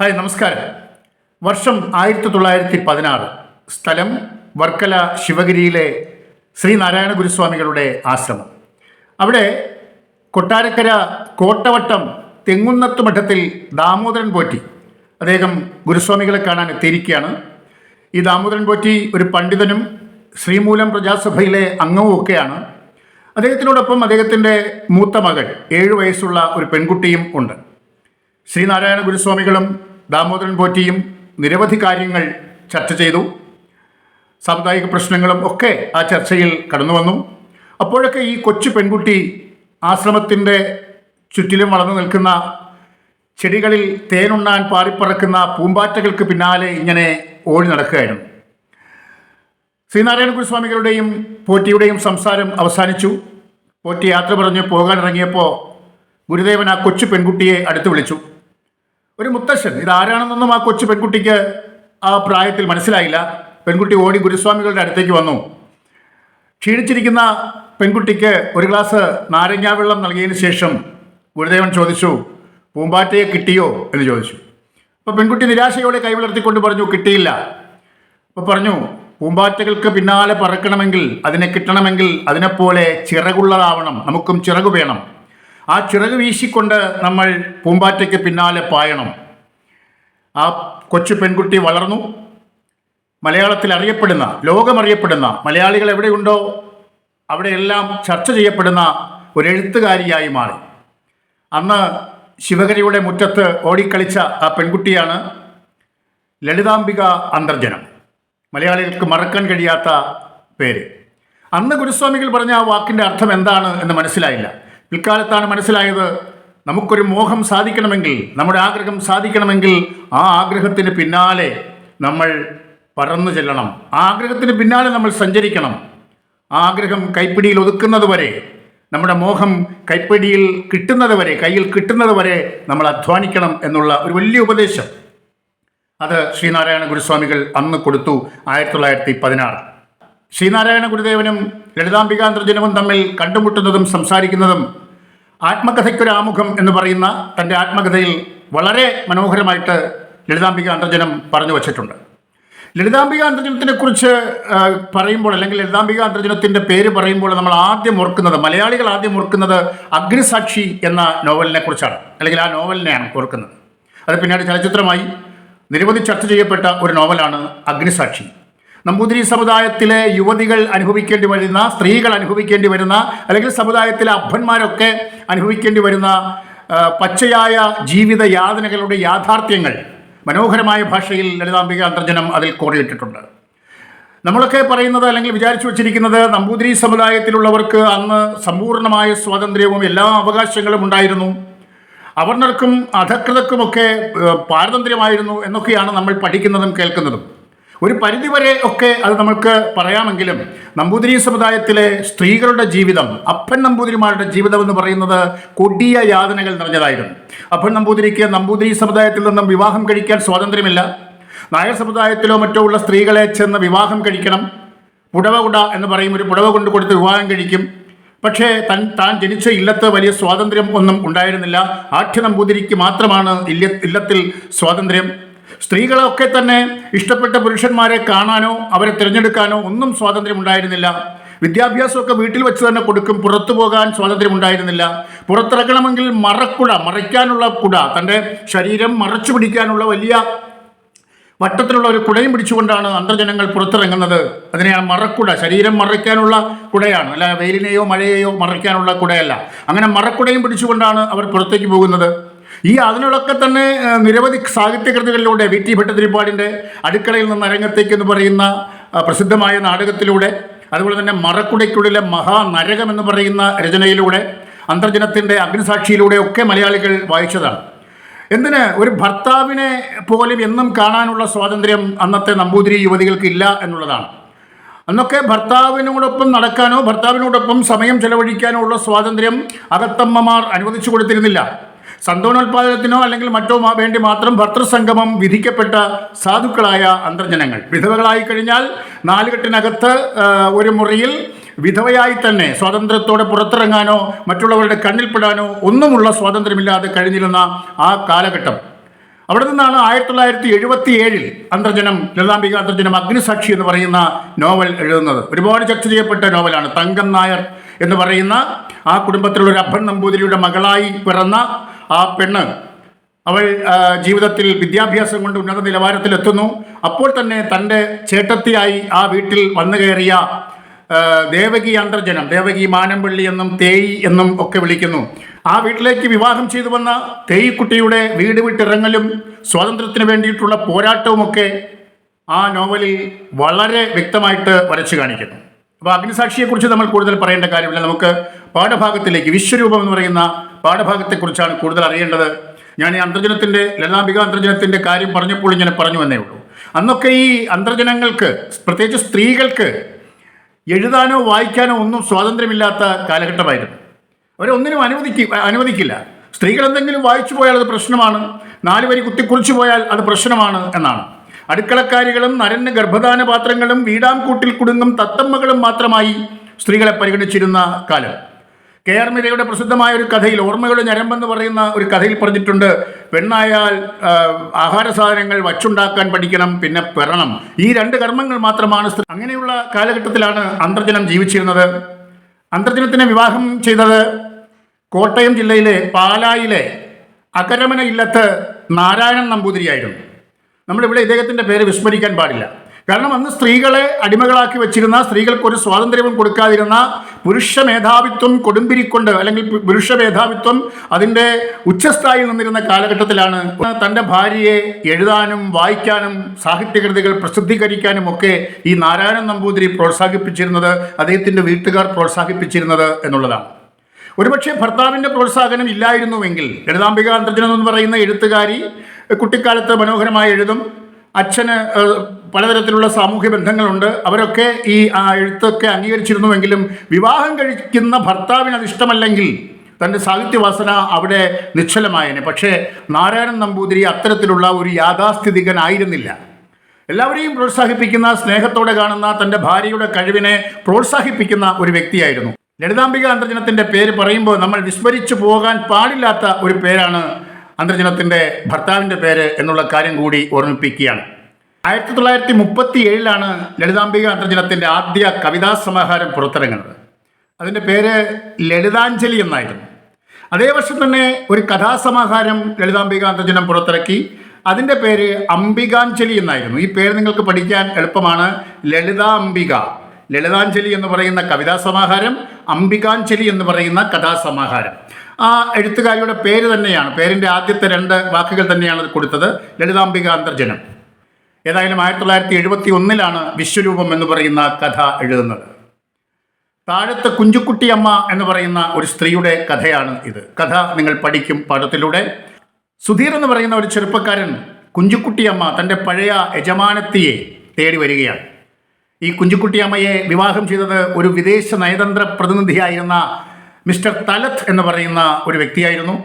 Hi നമസ്കാരം. വർഷം ആയിരത്തി തൊള്ളായിരത്തി പതിനാറ് സ്ഥലം വർക്കല ശിവഗിരിയിലെ ശ്രീനാരായണ ഗുരുസ്വാമികളുടെ ആശ്രമം. അവിടെ കൊട്ടാരക്കര കോട്ടവട്ടം തെങ്ങുന്നത്ത് മഠത്തിൽ ദാമോദരൻ പോറ്റി അദ്ദേഹം ഗുരുസ്വാമികളെ കാണാൻ എത്തിയിരിക്കുകയാണ്. ഈ ദാമോദരൻ പോറ്റി ഒരു പണ്ഡിതനും ശ്രീമൂലം പ്രജാസഭയിലെ അംഗവും ഒക്കെയാണ്. അദ്ദേഹത്തിനോടൊപ്പം അദ്ദേഹത്തിന്റെ മൂത്ത മകൾ ഏഴു വയസ്സുള്ള ഒരു പെൺകുട്ടിയും ഉണ്ട്. ശ്രീനാരായണ ഗുരുസ്വാമികളും ദാമോദരൻ പോറ്റിയും നിരവധി കാര്യങ്ങൾ ചർച്ച ചെയ്തു. സാമുദായിക പ്രശ്നങ്ങളും ഒക്കെ ആ ചർച്ചയിൽ കടന്നു വന്നു. അപ്പോഴൊക്കെ ഈ കൊച്ചു പെൺകുട്ടി ആശ്രമത്തിന്റെ ചുറ്റിലും വളർന്നു നിൽക്കുന്ന ചെടികളിൽ തേനുണ്ണാൻ പാറിപ്പറക്കുന്ന പൂമ്പാറ്റകൾക്ക് പിന്നാലെ ഇങ്ങനെ ഓടി നടക്കുകയായിരുന്നു. ശ്രീനാരായണ ഗുരുസ്വാമികളുടെയും പോറ്റിയുടെയും സംസാരം അവസാനിച്ചു. പോറ്റി യാത്ര പറഞ്ഞ് പോകാനിറങ്ങിയപ്പോൾ ഗുരുദേവൻ ആ കൊച്ചു പെൺകുട്ടിയെ അടുത്ത് വിളിച്ചു. ഒരു മുത്തശ്ശൻ. ഇതാരാണെന്നൊന്നും ആ കൊച്ചു പെൺകുട്ടിക്ക് ആ പ്രായത്തിൽ മനസ്സിലായില്ല. പെൺകുട്ടി ഓടി ഗുരുസ്വാമികളുടെ അടുത്തേക്ക് വന്നു. ക്ഷീണിച്ചിരിക്കുന്ന പെൺകുട്ടിക്ക് ഒരു ഗ്ലാസ് നാരങ്ങാവെള്ളം നൽകിയതിന് ശേഷം ഗുരുദേവൻ ചോദിച്ചു പൂമ്പാറ്റയെ കിട്ടിയോ? എന്ന് ചോദിച്ചു. അപ്പോൾ പെൺകുട്ടി നിരാശയോടെ കൈവിളർത്തിക്കൊണ്ട് പറഞ്ഞു കിട്ടിയില്ല. അപ്പോൾ പറഞ്ഞു പൂമ്പാറ്റകൾക്ക് പിന്നാലെ പറക്കണമെങ്കിൽ അതിനെ കിട്ടണമെങ്കിൽ അതിനെപ്പോലെ ചിറകുള്ളതാവണം. നമുക്കും ചിറകു വേണം. ആ ചിറക് വീശിക്കൊണ്ട് നമ്മൾ പൂമ്പാറ്റയ്ക്ക് പിന്നാലെ പായണം. ആ കൊച്ചു പെൺകുട്ടി വളർന്നു. മലയാളത്തിൽ അറിയപ്പെടുന്ന ലോകമറിയപ്പെടുന്ന മലയാളികൾ എവിടെയുണ്ടോ അവിടെയെല്ലാം ചർച്ച ചെയ്യപ്പെടുന്ന ഒരു എഴുത്തുകാരിയായി മാറി. അന്ന് ശിവഗരിയുടെ മുറ്റത്ത് ഓടിക്കളിച്ച ആ പെൺകുട്ടിയാണ് ലളിതാംബിക അന്തർജനം. മലയാളികൾക്ക് മറക്കാൻ കഴിയാത്ത പേര്. അന്ന് ഗുരുസ്വാമികൾ പറഞ്ഞ ആ വാക്കിന്റെ അർത്ഥം എന്താണ് എന്ന് മനസ്സിലായില്ല. പിൽക്കാലത്താണ് മനസ്സിലായത്. നമുക്കൊരു മോഹം സാധിക്കണമെങ്കിൽ നമ്മുടെ ആഗ്രഹം സാധിക്കണമെങ്കിൽ ആ ആഗ്രഹത്തിന് പിന്നാലെ നമ്മൾ പറന്നു ചെല്ലണം. ആ ആഗ്രഹത്തിന് പിന്നാലെ നമ്മൾ സഞ്ചരിക്കണം. ആ ആഗ്രഹം കൈപ്പിടിയിൽ ഒതുക്കുന്നത് വരെ നമ്മുടെ മോഹം കൈപ്പിടിയിൽ കിട്ടുന്നത് വരെ കയ്യിൽ കിട്ടുന്നത് വരെ നമ്മൾ അധ്വാനിക്കണം എന്നുള്ള ഒരു വലിയ ഉപദേശം അത് ശ്രീനാരായണ ഗുരുസ്വാമികൾ അന്ന് കൊടുത്തു ആയിരത്തി തൊള്ളായിരത്തി പതിനാറ് ശ്രീനാരായണ ഗുരുദേവനും ലളിതാംബികാന്തർജനവും തമ്മിൽ കണ്ടുമുട്ടുന്നതും സംസാരിക്കുന്നതും ആത്മകഥയ്ക്കൊരു ആമുഖം എന്ന് പറയുന്ന തന്റെ ആത്മകഥയിൽ വളരെ മനോഹരമായിട്ട് ലളിതാംബിക അന്തർജനം പറഞ്ഞു വച്ചിട്ടുണ്ട്. ലളിതാംബിക അന്തർജനത്തിനെ കുറിച്ച് പറയുമ്പോൾ അല്ലെങ്കിൽ ലളിതാംബിക അന്തർജനത്തിന്റെ പേര് പറയുമ്പോൾ നമ്മൾ ആദ്യം ഓർക്കുന്നത് മലയാളികൾ ആദ്യം ഓർക്കുന്നത് അഗ്നിസാക്ഷി എന്ന നോവലിനെ കുറിച്ചാണ്. അല്ലെങ്കിൽ ആ നോവലിനെയാണ് ഓർക്കുന്നത്. അത് പിന്നീട് ചലച്ചിത്രമായി നിരവധി ചർച്ച ചെയ്യപ്പെട്ട ഒരു നോവലാണ് അഗ്നിസാക്ഷി. നമ്പൂതിരി സമുദായത്തിലെ യുവതികൾ അനുഭവിക്കേണ്ടി വരുന്ന സ്ത്രീകൾ അനുഭവിക്കേണ്ടി വരുന്ന അല്ലെങ്കിൽ സമുദായത്തിലെ അപ്പന്മാരൊക്കെ അനുഭവിക്കേണ്ടി വരുന്ന പച്ചയായ ജീവിത യാതനകളുടെ യാഥാർത്ഥ്യങ്ങൾ മനോഹരമായ ഭാഷയിൽ ലളിതാംബിക അന്തർജനം അതിൽ കോറിയിട്ടിട്ടുണ്ട്. നമ്മളൊക്കെ പറയുന്നത് അല്ലെങ്കിൽ വിചാരിച്ചു വച്ചിരിക്കുന്നത് നമ്പൂതിരി സമുദായത്തിലുള്ളവർക്ക് അന്ന് സമ്പൂർണമായ സ്വാതന്ത്ര്യവും എല്ലാ അവകാശങ്ങളും ഉണ്ടായിരുന്നു. അവർണർക്കും അധകൃതർക്കുമൊക്കെ പാരതന്ത്ര്യമായിരുന്നു എന്നൊക്കെയാണ് നമ്മൾ പഠിക്കുന്നതും കേൾക്കുന്നതും. ഒരു പരിധിവരെ ഒക്കെ അത് നമുക്ക് പറയാമെങ്കിലും നമ്പൂതിരി സമുദായത്തിലെ സ്ത്രീകളുടെ ജീവിതം അപ്പൻ നമ്പൂതിരിമാരുടെ ജീവിതം എന്ന് പറയുന്നത് കൊടിയ യാതനകൾ നിറഞ്ഞതായിരുന്നു. അപ്പൻ നമ്പൂതിരിക്ക് നമ്പൂതിരി സമുദായത്തിൽ നിന്നും വിവാഹം കഴിക്കാൻ സ്വാതന്ത്ര്യമില്ല. നായർ സമുദായത്തിലോ മറ്റോ ഉള്ള സ്ത്രീകളെ ചെന്ന് വിവാഹം കഴിക്കണം. പുടവ കുട എന്ന് പറയും ഒരു പുടവ കൊണ്ട് കൊടുത്ത് വിവാഹം കഴിക്കും. പക്ഷേ തൻ താൻ ജനിച്ച ഇല്ലത്ത് വലിയ സ്വാതന്ത്ര്യം ഒന്നും ഉണ്ടായിരുന്നില്ല. ആഠ്യ നമ്പൂതിരിക്ക് മാത്രമാണ് ഇല്ല ഇല്ലത്തിൽ സ്വാതന്ത്ര്യം. സ്ത്രീകളൊക്കെ തന്നെ ഇഷ്ടപ്പെട്ട പുരുഷന്മാരെ കാണാനോ അവരെ തിരഞ്ഞെടുക്കാനോ ഒന്നും സ്വാതന്ത്ര്യം ഉണ്ടായിരുന്നില്ല വിദ്യാഭ്യാസമൊക്കെ വീട്ടിൽ വെച്ച് തന്നെ കൊടുക്കും പുറത്തു പോകാൻ സ്വാതന്ത്ര്യം ഉണ്ടായിരുന്നില്ല പുറത്തിറക്കണമെങ്കിൽ മറക്കുട മറയ്ക്കാനുള്ള കുട തന്റെ ശരീരം മറച്ചു പിടിക്കാനുള്ള വലിയ വട്ടത്തിലുള്ള ഒരു കുടയും പിടിച്ചുകൊണ്ടാണ് അന്തർജനങ്ങൾ പുറത്തിറങ്ങുന്നത്. അതിനെയാണ് മറക്കുട ശരീരം മറയ്ക്കാനുള്ള കുടയാണ്. അല്ല വെയിലിനെയോ മഴയെയോ മറയ്ക്കാനുള്ള കുടയല്ല. അങ്ങനെ മറക്കുടയും പിടിച്ചുകൊണ്ടാണ് അവർ പുറത്തേക്ക് പോകുന്നത്. ഈ അതിനൊക്കെ തന്നെ നിരവധി സാഹിത്യകൃതികളിലൂടെ വി ടി ഭട്ടതിരിപ്പാടിന്റെ അടുക്കളയിൽ നിന്ന് അരങ്ങത്തേക്ക് എന്ന് പറയുന്ന പ്രസിദ്ധമായ നാടകത്തിലൂടെ അതുപോലെ തന്നെ മറക്കുടയ്ക്കുള്ളിലെ മഹാനരകം എന്ന് പറയുന്ന രചനയിലൂടെ അന്തർജനത്തിന്റെ അഗ്നിസാക്ഷിയിലൂടെ ഒക്കെ മലയാളികൾ വായിച്ചതാണ്. എന്തിന്? ഒരു ഭർത്താവിനെ പോലും എന്നും കാണാനുള്ള സ്വാതന്ത്ര്യം അന്നത്തെ നമ്പൂതിരി യുവതികൾക്ക് ഇല്ല എന്നുള്ളതാണ്. അന്നൊക്കെ ഭർത്താവിനോടൊപ്പം നടക്കാനോ ഭർത്താവിനോടൊപ്പം സമയം ചെലവഴിക്കാനോ ഉള്ള സ്വാതന്ത്ര്യം അകത്തമ്മമാർ അനുവദിച്ചു കൊടുത്തിരുന്നില്ല. സന്തോണോത്പാദനത്തിനോ അല്ലെങ്കിൽ മറ്റോ വേണ്ടി മാത്രം ഭർത്തൃസംഗമം വിധിക്കപ്പെട്ട സാധുക്കളായ അന്തർജനങ്ങൾ. വിധവകളായി കഴിഞ്ഞാൽ നാലുകെട്ടിനകത്ത് ഒരു മുറിയിൽ വിധവയായി തന്നെ സ്വാതന്ത്ര്യത്തോടെ പുറത്തിറങ്ങാനോ മറ്റുള്ളവരുടെ കണ്ണിൽപ്പെടാനോ ഒന്നുമുള്ള സ്വാതന്ത്ര്യമില്ലാതെ കഴിഞ്ഞിരുന്ന ആ കാലഘട്ടം. അവിടെ നിന്നാണ് ആയിരത്തി തൊള്ളായിരത്തി എഴുപത്തി ഏഴിൽ അന്തർജനം ലളിതാംബിക അന്തർജനം അഗ്നിസാക്ഷി എന്ന് പറയുന്ന നോവൽ എഴുതുന്നത്. ഒരുപാട് ചർച്ച ചെയ്യപ്പെട്ട നോവലാണ്. തങ്കം നായർ എന്ന് പറയുന്ന ആ കുടുംബത്തിലുള്ള ഒരു അഭൻ നമ്പൂതിരിയുടെ മകളായി പിറന്ന ആ പെണ്ണ് അവൾ ജീവിതത്തിൽ വിദ്യാഭ്യാസം കൊണ്ട് ഉന്നത നിലവാരത്തിലെത്തുന്നു. അപ്പോൾ തന്നെ തന്റെ ചേട്ടത്തിയായി ആ വീട്ടിൽ വന്നു കയറിയ ദേവകി അന്തർജനം ദേവകി മാനമ്പള്ളി എന്നും തേയി എന്നും ഒക്കെ വിളിക്കുന്നു. ആ വീട്ടിലേക്ക് വിവാഹം ചെയ്തു വന്ന തേയിക്കുട്ടിയുടെ വീട് വിട്ടിറങ്ങലും സ്വാതന്ത്ര്യത്തിന് വേണ്ടിയിട്ടുള്ള പോരാട്ടവുമൊക്കെ ആ നോവലിൽ വളരെ വ്യക്തമായിട്ട് വരച്ചു കാണിക്കുന്നു. അപ്പോൾ അഗ്നിസാക്ഷിയെക്കുറിച്ച് നമ്മൾ കൂടുതൽ പറയേണ്ട കാര്യമില്ല. നമുക്ക് പാഠഭാഗത്തിലേക്ക് വിശ്വരൂപം എന്ന് പറയുന്ന പാഠഭാഗത്തെക്കുറിച്ചാണ് കൂടുതൽ അറിയേണ്ടത്. ഞാൻ ഈ അന്തർജനത്തിന്റെ ലളിതാംബിക അന്തർജനത്തിന്റെ കാര്യം പറഞ്ഞപ്പോൾ ഇങ്ങനെ പറഞ്ഞു എന്നേ ഉള്ളൂ. അന്നൊക്കെ ഈ അന്തർജനങ്ങൾക്ക് പ്രത്യേകിച്ച് സ്ത്രീകൾക്ക് എഴുതാനോ വായിക്കാനോ ഒന്നും സ്വാതന്ത്ര്യമില്ലാത്ത കാലഘട്ടമായിരുന്നു. അവരെ ഒന്നിനും അനുവദിക്ക അനുവദിക്കില്ല. സ്ത്രീകൾ എന്തെങ്കിലും വായിച്ചു പോയാൽ അത് പ്രശ്നമാണ്. നാല് വരി കുത്തിക്കുറിച്ചു പോയാൽ അത് പ്രശ്നമാണ് എന്നാണ്. അടുക്കളക്കാരികളും നരന് ഗർഭദാന പാത്രങ്ങളും വീടാം കൂട്ടിൽ കുടുങ്ങും തത്തമ്മകളും മാത്രമായി സ്ത്രീകളെ പരിഗണിച്ചിരുന്ന കാലം. കെ ആർ മീരയുടെ പ്രസിദ്ധമായ ഒരു കഥയിൽ ഓർമ്മയുടെ ഞരമ്പെന്ന് പറയുന്ന ഒരു കഥയിൽ പറഞ്ഞിട്ടുണ്ട്. പെണ്ണായാൽ ആഹാര സാധനങ്ങൾ വച്ചുണ്ടാക്കാൻ പഠിക്കണം പിന്നെ പിറണം. ഈ രണ്ട് കർമ്മങ്ങൾ മാത്രമാണ് അങ്ങനെയുള്ള കാലഘട്ടത്തിലാണ് അന്തർജനം ജീവിച്ചിരുന്നത്. അന്തർജനത്തിനെ വിവാഹം ചെയ്തത് കോട്ടയം ജില്ലയിലെ പാലായിലെ അകരമന ഇല്ലത്ത് നാരായണൻ നമ്പൂതിരിയായിരുന്നു. നമ്മളിവിടെ ഇദ്ദേഹത്തിന്റെ പേര് വിസ്മരിക്കാൻ പാടില്ല. കാരണം അന്ന് സ്ത്രീകളെ അടിമകളാക്കി വെച്ചിരുന്ന സ്ത്രീകൾക്ക് ഒരു സ്വാതന്ത്ര്യവും കൊടുക്കാതിരുന്ന പുരുഷ മേധാവിത്വം കൊടുമ്പിരിക്കൊണ്ട് അല്ലെങ്കിൽ പുരുഷ മേധാവിത്വം അതിന്റെ ഉച്ചസ്ഥായിൽ നിന്നിരുന്ന കാലഘട്ടത്തിലാണ് തന്റെ ഭാര്യയെ എഴുതാനും വായിക്കാനും സാഹിത്യകൃതികൾ പ്രസിദ്ധീകരിക്കാനും ഒക്കെ ഈ നാരായണൻ നമ്പൂതിരി പ്രോത്സാഹിപ്പിച്ചിരുന്നത് അദ്ദേഹത്തിന്റെ വീട്ടുകാർ പ്രോത്സാഹിപ്പിച്ചിരുന്നത് എന്നുള്ളതാണ്. ഒരുപക്ഷെ ഭർത്താവിന്റെ പ്രോത്സാഹനം ഇല്ലായിരുന്നുവെങ്കിൽ ലളിതാംബിക അന്തർജനം എന്ന് പറയുന്ന എഴുത്തുകാരി കുട്ടിക്കാലത്ത് മനോഹരമായി എഴുതും അച്ഛന് പലതരത്തിലുള്ള സാമൂഹ്യ ബന്ധങ്ങളുണ്ട്. അവരൊക്കെ ഈ ആ, എഴുത്തൊക്കെ അംഗീകരിച്ചിരുന്നുവെങ്കിലും വിവാഹം കഴിക്കുന്ന ഭർത്താവിന് അതിഷ്ടമല്ലെങ്കിൽ തന്റെ സാഹിത്യവാസന അവിടെ നിശ്ചലമായേനെ. പക്ഷേ നാരായണൻ നമ്പൂതിരി അത്തരത്തിലുള്ള ഒരു യാഥാസ്ഥിതികനായിരുന്നില്ല. എല്ലാവരെയും പ്രോത്സാഹിപ്പിക്കുന്ന സ്നേഹത്തോടെ കാണുന്ന തന്റെ ഭാര്യയുടെ കഴിവിനെ പ്രോത്സാഹിപ്പിക്കുന്ന ഒരു വ്യക്തിയായിരുന്നു. ലളിതാംബിക അന്തർജനത്തിന്റെ പേര് പറയുമ്പോൾ നമ്മൾ വിസ്മരിച്ചു പോകാൻ പാടില്ലാത്ത ഒരു പേരാണ് അന്തർജനത്തിന്റെ ഭർത്താവിന്റെ പേര് എന്നുള്ള കാര്യം കൂടി ഓർമ്മിപ്പിക്കുകയാണ്. ആയിരത്തി തൊള്ളായിരത്തി മുപ്പത്തി ഏഴിലാണ് ലളിതാംബിക അന്തർജനത്തിന്റെ ആദ്യ കവിതാ സമാഹാരം പുറത്തിറങ്ങുന്നത്. അതിന്റെ പേര് ലളിതാഞ്ജലി എന്നായിരുന്നു. അതേ വർഷം തന്നെ ഒരു കഥാസമാഹാരം ലളിതാംബിക അന്തർജനം പുറത്തിറക്കി. അതിന്റെ പേര് അംബികാഞ്ജലി എന്നായിരുന്നു. ഈ പേര് നിങ്ങൾക്ക് പഠിക്കാൻ എളുപ്പമാണ്. ലളിതാംബിക. ലളിതാഞ്ജലി എന്ന് പറയുന്ന കവിതാ സമാഹാരം അംബികാഞ്ജലി എന്ന് പറയുന്ന കഥാസമാഹാരം. ആ എഴുത്തുകാരിയുടെ പേര് തന്നെയാണ് പേരിന്റെ ആദ്യത്തെ രണ്ട് വാക്കുകൾ തന്നെയാണ് കൊടുത്തത് ലളിതാംബിക അന്തർജനം. ഏതായാലും ആയിരത്തി തൊള്ളായിരത്തി എഴുപത്തി ഒന്നിലാണ് വിശ്വരൂപം എന്ന് പറയുന്ന കഥ എഴുതുന്നത്. താഴത്തെ കുഞ്ചുക്കുട്ടിയമ്മ എന്ന് പറയുന്ന ഒരു സ്ത്രീയുടെ കഥയാണ് ഇത്. കഥ നിങ്ങൾ പഠിക്കും പാഠത്തിലൂടെ. സുധീർ എന്ന് പറയുന്ന ഒരു ചെറുപ്പക്കാരൻ കുഞ്ചുക്കുട്ടിയമ്മ തന്റെ പഴയ യജമാനത്തിയെ തേടി വരികയാണ്. ഈ കുഞ്ചുക്കുട്ടിയമ്മയെ വിവാഹം ചെയ്തത് ഒരു വിദേശ നയതന്ത്ര പ്രതിനിധിയായിരുന്ന മിസ്റ്റർ തലത്ത് എന്ന് പറയുന്ന ഒരു വ്യക്തിയായിരുന്നു.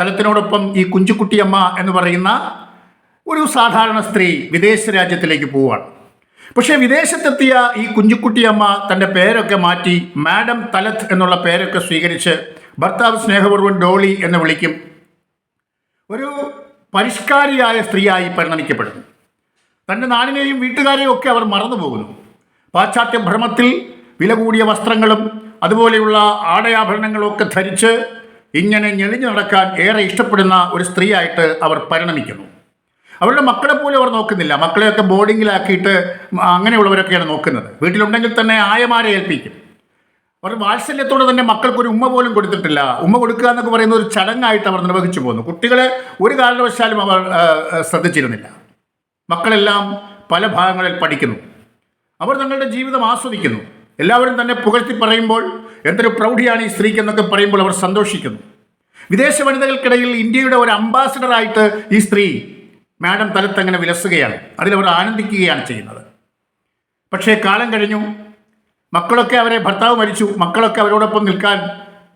തലത്തിനോടൊപ്പം ഈ കുഞ്ചുക്കുട്ടിയമ്മ എന്ന് പറയുന്ന ഒരു സാധാരണ സ്ത്രീ വിദേശ രാജ്യത്തിലേക്ക് പോവുകയാണ്. പക്ഷേ വിദേശത്തെത്തിയ ഈ കുഞ്ചുക്കുട്ടിയമ്മ തന്റെ പേരൊക്കെ മാറ്റി മാഡം തലത്ത് എന്നുള്ള പേരൊക്കെ സ്വീകരിച്ച് ഭർത്താവ് സ്നേഹപൂർവൻ ഡോളി എന്ന് വിളിക്കും. ഒരു പരിഷ്കാരിയായ സ്ത്രീയായി പരിണമിക്കപ്പെടുന്നു. തന്റെ നാടിനെയും വീട്ടുകാരെയും ഒക്കെ അവർ മറന്നു പോകുന്നു പാശ്ചാത്യ ഭ്രമത്തിൽ വില കൂടിയ വസ്ത്രങ്ങളും അതുപോലെയുള്ള ആടയാഭരണങ്ങളൊക്കെ ധരിച്ച് ഇങ്ങനെ ഞെളിഞ്ഞു നടക്കാൻ ഏറെ ഇഷ്ടപ്പെടുന്ന ഒരു സ്ത്രീയായിട്ട് അവർ പരിണമിക്കുന്നു. അവരുടെ മക്കളെ പോലും അവർ നോക്കുന്നില്ല. മക്കളെയൊക്കെ ബോർഡിങ്ങിലാക്കിയിട്ട് അങ്ങനെയുള്ളവരൊക്കെയാണ് നോക്കുന്നത്. വീട്ടിലുണ്ടെങ്കിൽ തന്നെ ആയമാരെ ഏൽപ്പിക്കും. അവർ വാത്സല്യത്തോടെ തന്നെ മക്കൾക്കൊരു ഉമ്മ പോലും കൊടുത്തിട്ടില്ല. ഉമ്മ കൊടുക്കുക എന്നൊക്കെ പറയുന്ന ഒരു ചടങ്ങായിട്ട് അവർ നിർവഹിച്ചു പോകുന്നു. കുട്ടികളെ ഒരു കാരണവശാലും അവർ ശ്രദ്ധിച്ചിരുന്നില്ല. മക്കളെല്ലാം പല ഭാഗങ്ങളിൽ പഠിക്കുന്നു. അവർ തങ്ങളുടെ ജീവിതം ആസ്വദിക്കുന്നു. എല്ലാവരും തന്നെ പുകഴ്ത്തി പറയുമ്പോൾ എന്തൊരു പ്രൗഢിയാണ് ഈ സ്ത്രീക്ക് എന്നൊക്കെ പറയുമ്പോൾ അവർ സന്തോഷിക്കുന്നു. വിദേശ വനിതകൾക്കിടയിൽ ഇന്ത്യയുടെ ഒരു അംബാസിഡറായിട്ട് ഈ സ്ത്രീ മാഡം തലത്തങ്ങനെ വിലസുകയാണ്. അതിലവർ ആനന്ദിക്കുകയാണ് ചെയ്യുന്നത്. പക്ഷേ കാലം കഴിഞ്ഞു. മക്കളൊക്കെ അവരെ ഭർത്താവ് മരിച്ചു. മക്കളൊക്കെ അവരോടൊപ്പം നിൽക്കാൻ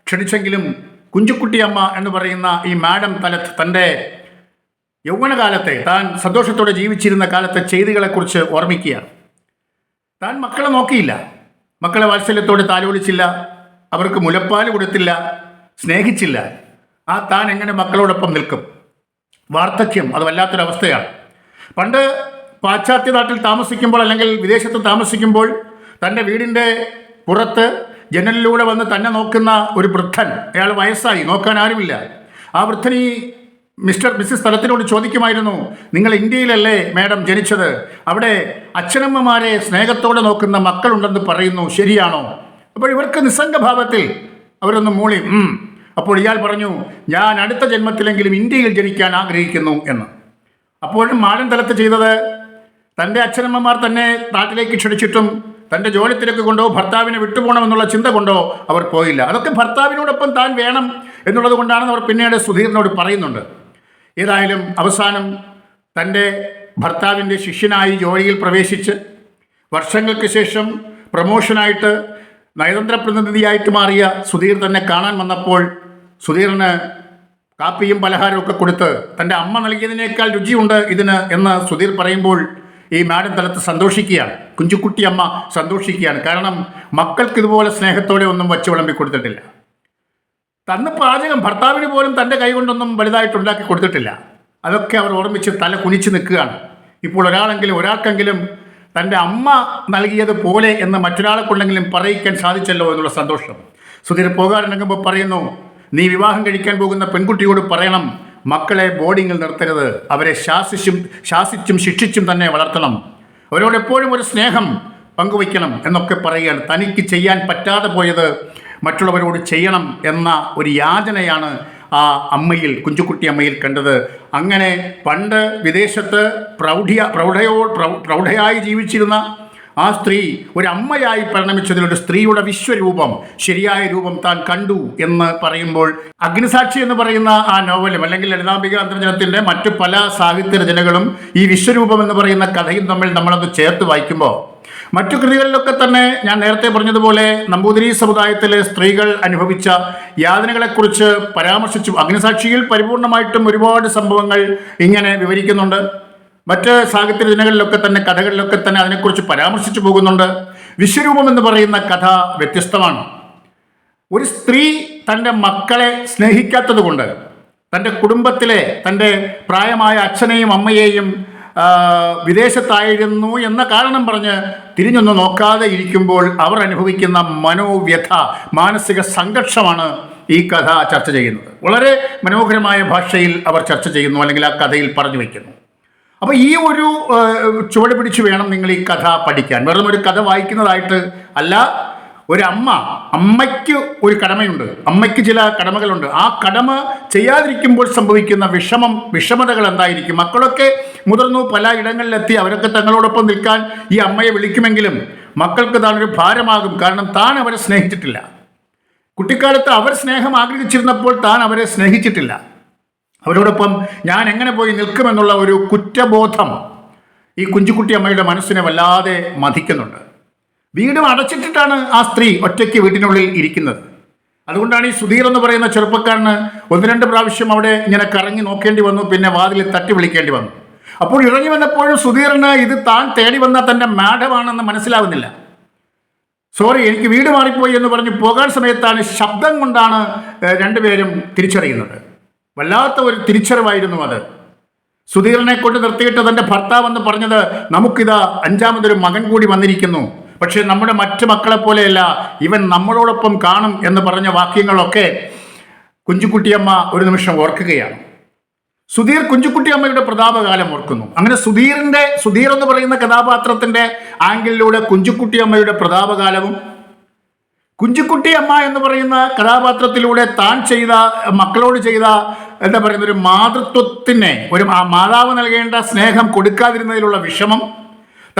ക്ഷണിച്ചെങ്കിലും കുഞ്ചുക്കുട്ടിയമ്മ എന്ന് പറയുന്ന ഈ മാഡം തലത്ത് തന്റെ യൗവനകാലത്തെ താൻ സന്തോഷത്തോടെ ജീവിച്ചിരുന്ന കാലത്തെ ചെയ്തികളെക്കുറിച്ച് ഓർമ്മിക്കുകയാണ്. താൻ മക്കളെ നോക്കിയില്ല. മക്കളെ വാത്സല്യത്തോടെ താലോലിച്ചില്ല അവർക്ക് മുലപ്പാൽ കൊടുത്തില്ല സ്നേഹിച്ചില്ല. ആ താൻ എങ്ങനെ മക്കളോടൊപ്പം നിൽക്കും? വാർദ്ധക്യം അത് വല്ലാത്തൊരവസ്ഥയാണ്. പണ്ട് പാശ്ചാത്യ നാട്ടിൽ താമസിക്കുമ്പോൾ അല്ലെങ്കിൽ വിദേശത്ത് താമസിക്കുമ്പോൾ തന്റെ വീടിന്റെ പുറത്ത് ജനലിലൂടെ വന്ന് തന്നെ നോക്കുന്ന ഒരു വൃദ്ധൻ അയാൾ വയസ്സായി നോക്കാൻ ആരുമില്ല. ആ വൃദ്ധൻ ഈ മിസ്റ്റർ മിസ്സിസ് സ്ഥലത്തിനോട് ചോദിക്കുമായിരുന്നു നിങ്ങൾ ഇന്ത്യയിലല്ലേ മാഡം ജനിച്ചത്? അവിടെ അച്ഛനമ്മമാരെ സ്നേഹത്തോടെ നോക്കുന്ന മക്കളുണ്ടെന്ന് പറയുന്നു ശരിയാണോ? അപ്പോൾ ഇവർക്ക് നിസ്സംഗഭാവത്തിൽ അവരൊന്ന് മൂളി അപ്പോൾ ഇയാൾ പറഞ്ഞു ഞാൻ അടുത്ത ജന്മത്തിലെങ്കിലും ഇന്ത്യയിൽ ജനിക്കാൻ ആഗ്രഹിക്കുന്നു എന്ന്. അപ്പോഴും മാടൻ തലത്ത് ചെയ്തത് തന്റെ അച്ഛനമ്മമാർ തന്നെ നാട്ടിലേക്ക് ക്ഷണിച്ചിട്ടും തന്റെ ജോലി തിരക്ക് കൊണ്ടോ ഭർത്താവിനെ വിട്ടുപോകണമെന്നുള്ള ചിന്ത കൊണ്ടോ അവർ പോയില്ല. അതൊക്കെ ഭർത്താവിനോടൊപ്പം താൻ വേണം എന്നുള്ളത് കൊണ്ടാണെന്ന് അവർ പിന്നീട് സുധീറിനോട് പറയുന്നുണ്ട്. ഏതായാലും അവസാനം തന്റെ ഭർത്താവിന്റെ ശിഷ്യനായി ജോലിയിൽ പ്രവേശിച്ച് വർഷങ്ങൾക്ക് ശേഷം പ്രമോഷനായിട്ട് നയതന്ത്ര പ്രതിനിധിയായിട്ട് മാറിയ സുധീർ തന്നെ കാണാൻ വന്നപ്പോൾ സുധീറിന് കാപ്പിയും പലഹാരവും ഒക്കെ കൊടുത്ത് തന്റെ അമ്മ നൽകിയതിനേക്കാൾ രുചിയുണ്ട് ഇതിന് എന്ന് സുധീർ പറയുമ്പോൾ ഈ മാഡം തലത്ത് സന്തോഷിക്കുകയാണ്. കുഞ്ചുക്കുട്ടി അമ്മ സന്തോഷിക്കുകയാണ്. കാരണം മക്കൾക്ക് ഇതുപോലെ സ്നേഹത്തോടെ ഒന്നും വച്ചു വിളമ്പി കൊടുത്തിട്ടില്ല തന്ന് പാചകം ഭർത്താവിന് പോലും തന്റെ കൈ കൊണ്ടൊന്നും വലുതായിട്ട് ഉണ്ടാക്കി കൊടുത്തിട്ടില്ല. അതൊക്കെ അവർ ഓർമ്മിച്ച് തല കുനിച്ച് നിൽക്കുകയാണ്. ഇപ്പോൾ ഒരാളെങ്കിലും ഒരാൾക്കെങ്കിലും തന്റെ അമ്മ നൽകിയത് പോലെ എന്ന് മറ്റൊരാളെ കൊണ്ടെങ്കിലും പറയിക്കാൻ സാധിച്ചല്ലോ എന്നുള്ള സന്തോഷം. സുധീർ പോകാനിറങ്ങുമ്പോൾ പറയുന്നു നീ വിവാഹം കഴിക്കാൻ പോകുന്ന പെൺകുട്ടിയോട് പറയണം മക്കളെ ബോർഡിങ്ങിൽ നിർത്തരുത്. അവരെ ശാസിച്ചും ശാസിച്ചും ശിക്ഷിച്ചും തന്നെ വളർത്തണം. അവരോട് എപ്പോഴും ഒരു സ്നേഹം പങ്കുവയ്ക്കണം എന്നൊക്കെ പറയുകയാണ് തനിക്ക് ചെയ്യാൻ പറ്റാതെ പോയത് മറ്റുള്ളവരോട് ചെയ്യണം എന്ന ഒരു യാചനയാണ് ആ അമ്മയിൽ കുഞ്ചുകുട്ടി അമ്മയിൽ കണ്ടത്. അങ്ങനെ പണ്ട് വിദേശത്ത് പ്രൗഢിയ പ്രൗഢയോ പ്രൗ- പ്രൗഢയായി ജീവിച്ചിരുന്ന ആ സ്ത്രീ ഒരു അമ്മയായി പരിണമിച്ചതിലൊരു സ്ത്രീയുടെ വിശ്വരൂപം ശരിയായ രൂപം താൻ കണ്ടു എന്ന് പറയുമ്പോൾ അഗ്നിസാക്ഷി എന്ന് പറയുന്ന ആ നോവലും അല്ലെങ്കിൽ ലളിതാംബിക അന്തർജനത്തിന്റെ മറ്റു പല സാഹിത്യ രചനകളും ഈ വിശ്വരൂപം എന്ന് പറയുന്ന കഥയും തമ്മിൽ നമ്മളത് ചേർത്ത് വായിക്കുമ്പോൾ. മറ്റു കൃതികളിലൊക്കെ തന്നെ ഞാൻ നേരത്തെ പറഞ്ഞതുപോലെ നമ്പൂതിരി സമുദായത്തിലെ സ്ത്രീകൾ അനുഭവിച്ച യാതനകളെക്കുറിച്ച് പരാമർശിച്ചു. അഗ്നിസാക്ഷിയിൽ പരിപൂർണമായിട്ടും ഒരുപാട് സംഭവങ്ങൾ ഇങ്ങനെ വിവരിക്കുന്നുണ്ട്. മറ്റ് സാഹിത്യ രചനകളിലൊക്കെ തന്നെ കഥകളിലൊക്കെ തന്നെ അതിനെക്കുറിച്ച് പരാമർശിച്ചു പോകുന്നുണ്ട്. വിശ്വരൂപം എന്ന് പറയുന്ന കഥ വ്യത്യസ്തമാണ്. ഒരു സ്ത്രീ തന്റെ മക്കളെ സ്നേഹിക്കാത്തത് കൊണ്ട് തന്റെ കുടുംബത്തിലെ തന്റെ പ്രായമായ അച്ഛനെയും അമ്മയെയും വിദേശത്തായിരുന്നു എന്ന കാരണം പറഞ്ഞ് തിരിഞ്ഞൊന്ന് നോക്കാതെ ഇരിക്കുമ്പോൾ അവർ അനുഭവിക്കുന്ന മനോവ്യഥ മാനസിക സംഘർഷമാണ് ഈ കഥ ചർച്ച ചെയ്യുന്നത്. വളരെ മനോഹരമായ ഭാഷയിൽ അവർ ചർച്ച ചെയ്യുന്നു അല്ലെങ്കിൽ ആ കഥയിൽ പറഞ്ഞു വയ്ക്കുന്നു അപ്പോൾ ഈ ഒരു ചുവട് പിടിച്ച് വേണം നിങ്ങൾ ഈ കഥ പഠിക്കാൻ. വെറും ഒരു കഥ വായിക്കുന്നതായിട്ട് അല്ല ഒരു അമ്മ അമ്മയ്ക്ക് ഒരു കടമയുണ്ട്. അമ്മയ്ക്ക് ചില കടമകളുണ്ട്. ആ കടമ ചെയ്യാതിരിക്കുമ്പോൾ സംഭവിക്കുന്ന വിഷമം വിഷമതകൾ എന്തായിരിക്കും? മക്കളൊക്കെ മുതിർന്നു പല ഇടങ്ങളിലെത്തി അവരൊക്കെ തങ്ങളോടൊപ്പം നിൽക്കാൻ ഈ അമ്മയെ വിളിക്കുമെങ്കിലും മക്കൾക്ക് താനൊരു ഭാരമാകും. കാരണം താൻ അവരെ സ്നേഹിച്ചിട്ടില്ല. കുട്ടിക്കാലത്ത് അവർ സ്നേഹം ആഗ്രഹിച്ചിരുന്നപ്പോൾ താൻ അവരെ സ്നേഹിച്ചിട്ടില്ല. അവരോടൊപ്പം ഞാൻ എങ്ങനെ പോയി നിൽക്കുമെന്നുള്ള ഒരു കുറ്റബോധം ഈ കുഞ്ചുകുട്ടി അമ്മയുടെ മനസ്സിനെ വല്ലാതെ മതിക്കുന്നുണ്ട് വീട് അടച്ചിട്ടിട്ടാണ് ആ സ്ത്രീ ഒറ്റയ്ക്ക് വീട്ടിനുള്ളിൽ ഇരിക്കുന്നത്. അതുകൊണ്ടാണ് ഈ സുധീർ എന്ന് പറയുന്ന ചെറുപ്പക്കാരന് ഒന്ന് രണ്ട് പ്രാവശ്യം അവിടെ ഇങ്ങനെ കറങ്ങി നോക്കേണ്ടി വന്നു പിന്നെ വാതിലിൽ തട്ടി വിളിക്കേണ്ടി വന്നു. അപ്പോൾ ഇറങ്ങി വന്നപ്പോഴും സുധീറിന് ഇത് താൻ തേടി വന്ന തന്റെ മാഡമാണെന്ന് മനസ്സിലാവുന്നില്ല. സോറി എനിക്ക് വീട് മാറിപ്പോയി എന്ന് പറഞ്ഞ് പോകാൻ സമയത്താണ് ശബ്ദം കൊണ്ടാണ് രണ്ടുപേരും തിരിച്ചറിയുന്നത്. വല്ലാത്ത ഒരു തിരിച്ചറിവായിരുന്നു അത്. സുധീരനെ കൊണ്ട് നിർത്തിയിട്ട് തന്റെ ഭർത്താവെന്ന് പറഞ്ഞത് നമുക്കിതാ അഞ്ചാമതൊരു മകൻ കൂടി വന്നിരിക്കുന്നു. പക്ഷേ നമ്മുടെ മറ്റു മക്കളെ പോലെയല്ല ഇവൻ നമ്മളോടൊപ്പം കാണും എന്ന് പറഞ്ഞ വാക്യങ്ങളൊക്കെ കുഞ്ചുക്കുട്ടിയമ്മ ഒരു നിമിഷം ഓർക്കുകയാണ്. സുധീർ കുഞ്ചുക്കുട്ടിയമ്മയുടെ പ്രതാപകാലം ഓർക്കുന്നു. അങ്ങനെ സുധീറിന്റെ സുധീർ എന്ന് പറയുന്ന കഥാപാത്രത്തിന്റെ ആംഗിളിലൂടെ കുഞ്ചുക്കുട്ടിയമ്മയുടെ പ്രതാപകാലവും കുഞ്ചുക്കുട്ടിയമ്മ എന്ന് പറയുന്ന കഥാപാത്രത്തിലൂടെ താൻ ചെയ്ത മക്കളോട് ചെയ്ത എന്താ പറയുന്ന ഒരു മാതൃത്വത്തിനെ ഒരു ആ മാതാവ് നൽകേണ്ട സ്നേഹം കൊടുക്കാതിരുന്നതിലുള്ള വിഷമം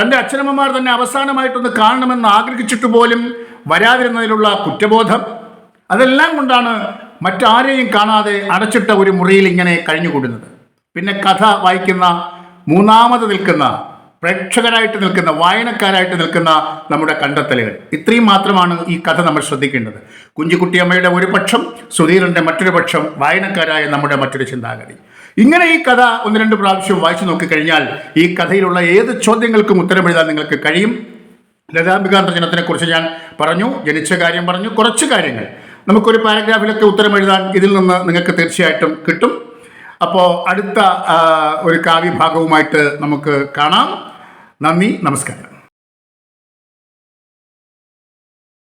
തന്റെ അച്ഛനമ്മമാർ തന്നെ അവസാനമായിട്ടൊന്ന് കാണണമെന്ന് ആഗ്രഹിച്ചിട്ട് പോലും വരാതിരുന്നതിലുള്ള കുറ്റബോധം അതെല്ലാം കൊണ്ടാണ് മറ്റാരെയും കാണാതെ അടച്ചിട്ട ഒരു മുറിയിൽ ഇങ്ങനെ കഴിഞ്ഞുകൂടുന്നത്. പിന്നെ കഥ വായിക്കുന്ന മൂന്നാമത് നിൽക്കുന്ന പ്രേക്ഷകരായിട്ട് നിൽക്കുന്ന വായനക്കാരായിട്ട് നിൽക്കുന്ന നമ്മുടെ കണ്ടെത്തലുകൾ. ഇത്രയും മാത്രമാണ് ഈ കഥ നമ്മൾ ശ്രദ്ധിക്കേണ്ടത്. കുഞ്ചിക്കുട്ടിയമ്മയുടെ ഒരു പക്ഷം സുധീറിന്റെ മറ്റൊരു പക്ഷം വായനക്കാരായ നമ്മുടെ മറ്റൊരു ചിന്താഗതി. ഇങ്ങനെ ഈ കഥ ഒന്ന് രണ്ട് പ്രാവശ്യം വായിച്ചു നോക്കിക്കഴിഞ്ഞാൽ ഈ കഥയിലുള്ള ഏത് ചോദ്യങ്ങൾക്കും ഉത്തരം എഴുതാൻ നിങ്ങൾക്ക് കഴിയും. ലതാംബികാന്ത ജനത്തിനെ കുറിച്ച് ഞാൻ പറഞ്ഞു ജനിച്ച കാര്യം പറഞ്ഞു കുറച്ച് കാര്യങ്ങൾ. നമുക്കൊരു പാരഗ്രാഫിലൊക്കെ ഉത്തരം എഴുതാൻ ഇതിൽ നിന്ന് നിങ്ങൾക്ക് തീർച്ചയായിട്ടും കിട്ടും. അപ്പോൾ അടുത്ത ഒരു കാവ്യഭാഗവുമായിട്ട് നമുക്ക് കാണാം. നന്ദി നമസ്കാരം.